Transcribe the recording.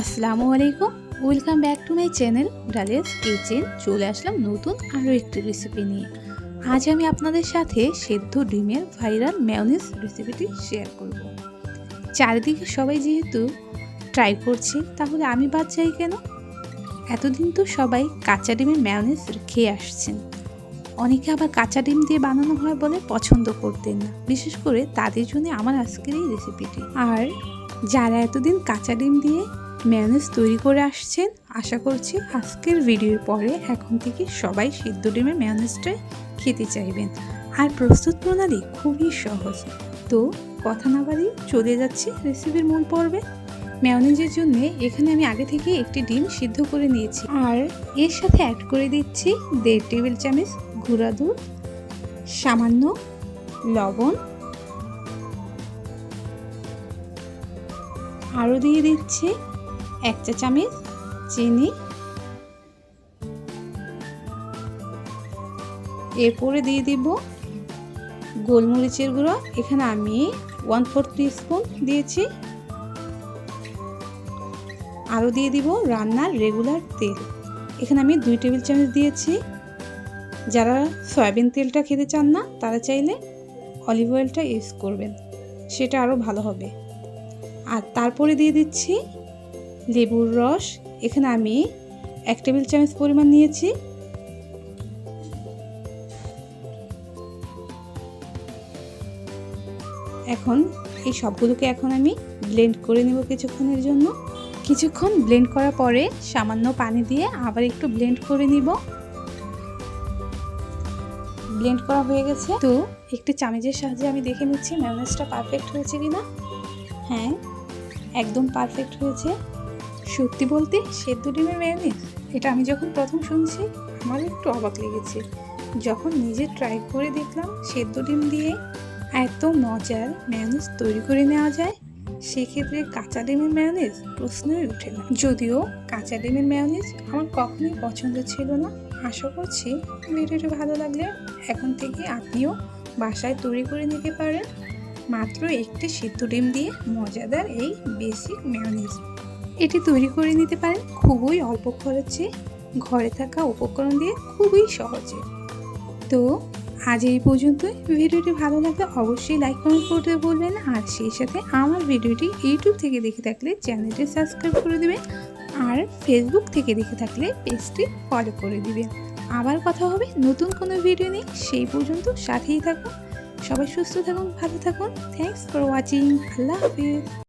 আসসালামু আলাইকুম। Welcome back to my channel ডালেস kitchen চলে আসলাম নতুন আরও একটি রেসিপি নিয়ে। আজ আমি আপনাদের সাথে সেদ্ধ ডিমের ভাইরাল ম্যায়োনিজ রেসিপিটি শেয়ার করব। চারিদিকে সবাই যেহেতু ট্রাই করছে, তাহলে আমি বাদ যাই কেন? এতদিন তো সবাই কাঁচা ডিমের ম্যায়োনিজ খেয়ে আসছেন। অনেকে আবার কাঁচা ডিম দিয়ে বানানো হয় বলে পছন্দ করতেন না। বিশেষ করে তাদের জন্য আমার আজকের এই রেসিপিটি আর যারা এতদিন কাঁচা ডিম দিয়ে ম্যায়োনিজ তৈরি করে আসছেন। আশা করছি আজকের ভিডিওর পরে এখন থেকে সবাই সিদ্ধ ডিমের ম্যায়োনিজটাই খেতে চাইবেন। আর প্রস্তুত প্রণালী খুবই সহজ। তো কথা না বাড়িয়ে চলে যাচ্ছি রেসিপির মূল পর্বে। ম্যায়োনিজের জন্য এখানে আমি আগে থেকে একটি ডিম সিদ্ধ করে নিয়েছি। আর এর সাথে অ্যাড করে দিচ্ছি দেড় টেবিল চামচ গুঁড়া দুধ, সামান্য লবণ। আরও দিয়ে দিচ্ছি এক চা চামচ চিনি। এরপরে দিয়ে দিব গোলমরিচের গুঁড়ো। এখানে আমি ওয়ান ফোর স্পুন দিয়েছি। আরও দিয়ে দিব রান্নার রেগুলার তেল। এখানে আমি দুই টেবিল চামচ দিয়েছি। যারা সয়াবিন তেলটা খেতে চান না, তারা চাইলে অলিভ অয়েলটা ইউজ করবেন, সেটা আরও ভালো হবে। আর তারপরে দিয়ে দিচ্ছি লেবুর রস, এখানে আমি এক টেবিল চামচ পরিমাণ নিয়েছি। এখন এই সবগুলোকে এখন আমি ব্লেন্ড করে নেব কিছুক্ষণের জন্য। কিছুক্ষণ ব্লেন্ড করার পরে সামান্য পানি দিয়ে আবার একটু ব্লেন্ড করে নিব। ব্লেন্ড করা হয়ে গেছে। তো একটি চামচের সাহায্যে আমি দেখে নিচ্ছি ম্যানেজটা পারফেক্ট হয়েছে কিনা। হ্যাঁ একদম পারফেক্ট হয়েছে। সত্যি বলতে সেদ্ধ ডিমের মেয়োনিজ এটা আমি যখন প্রথম শুনছি, আমার একটু অবাক লেগেছে। যখন নিজে ট্রাই করে দেখলাম সেদ্ধ ডিম দিয়ে এত মজার ম্যায়োনিজ তৈরি করে নেওয়া যায়, সেক্ষেত্রে কাঁচা ডিমের ম্যায়োনিজ প্রশ্নই ওঠে না। যদিও কাঁচা ডিমের ম্যায়োনিজ আমার কখনোই পছন্দ ছিল না। আশা করছি ভিডিওটি ভালো লাগলে এখন থেকে আপনিও বাসায় তৈরি করে নিতে পারেন। মাত্র একটি সিদ্ধ ডিম দিয়ে মজাদার এই বেসিক ম্যায়োনিজ এটি তৈরি করে নিতে পারেন খুবই অল্প খরচে। ঘরে থাকা উপকরণ দিয়ে খুবই সহজে। তো আজ এই পর্যন্তই। ভিডিওটি ভালো লাগলে অবশ্যই লাইক কমেন্ট করতে বলবেন আর সেই সাথে আমার ভিডিওটি ইউটিউব থেকে দেখে থাকলে চ্যানেলটি সাবস্ক্রাইব করে দেবেন। আর ফেসবুক থেকে দেখে থাকলে পেজটি ফলো করে দিবেন। আবার কথা হবে নতুন কোনো ভিডিও নিয়ে। সেই পর্যন্ত সাথেই থাকুন। সবাই সুস্থ থাকুন, ভালো থাকুন। থ্যাংকস ফর ওয়াচিং আল্লাহ হাফিজ।